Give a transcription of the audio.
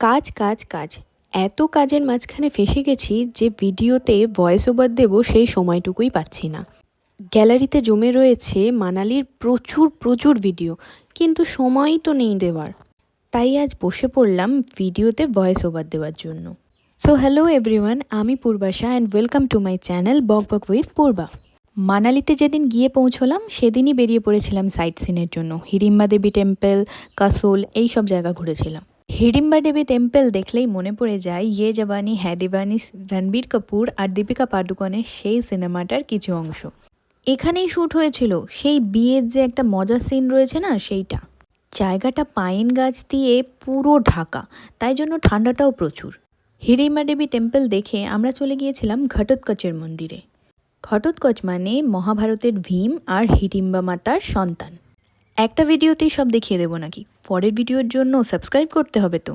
কাজ কাজ কাজ। এত কাজের মাঝখানে ফেসে গেছি যে ভিডিওতে ভয়েস ওভার দেবো সেই সময়টুকুই পাচ্ছি না। গ্যালারিতে জমে রয়েছে মানালির প্রচুর প্রচুর ভিডিও, কিন্তু সময়ই তো নেই দেওয়ার। তাই আজ বসে পড়লাম ভিডিওতে ভয়েস ওভার দেওয়ার জন্য। সো হ্যালো এভরিওয়ান আমি Purbasha and welcome to my channel বক বক উইথ পূর্বা। মানালিতে যেদিন গিয়ে পৌঁছলাম, সেদিনই বেরিয়ে পড়েছিলাম সাইট সিনের জন্য। হিড়িম্বা দেবী টেম্পল কাসোল এই সব জায়গা ঘুরেছিলাম। হিড়িম্বা দেবী টেম্পল দেখলেই মনে পড়ে যায় ইয়ে জবানি হ্যাঁ দিবানি, রণবীর কাপুর আর দীপিকা পাডুকনের সেই সিনেমাটার কিছু অংশ। এখানেই শ্যুট হয়েছিল, সেই বিয়ের যে একটা মজার সিন রয়েছে না, সেইটা। জায়গাটা পাইন গাছ দিয়ে পুরো ঢাকা, তাই জন্য ঠান্ডাটাও প্রচুর। হিড়িম্বা দেবী টেম্পল দেখে আমরা চলে গিয়েছিলাম ঘটোৎকচের মন্দিরে। ঘটোৎকচ মানে মহাভারতের ভীম আর হিড়িম্বা মাতার সন্তান। একটা ভিডিওতেই সব দেখিয়ে দেবো নাকি। পরের ভিডিওর জন্য সাবস্ক্রাইব করতে হবে তো।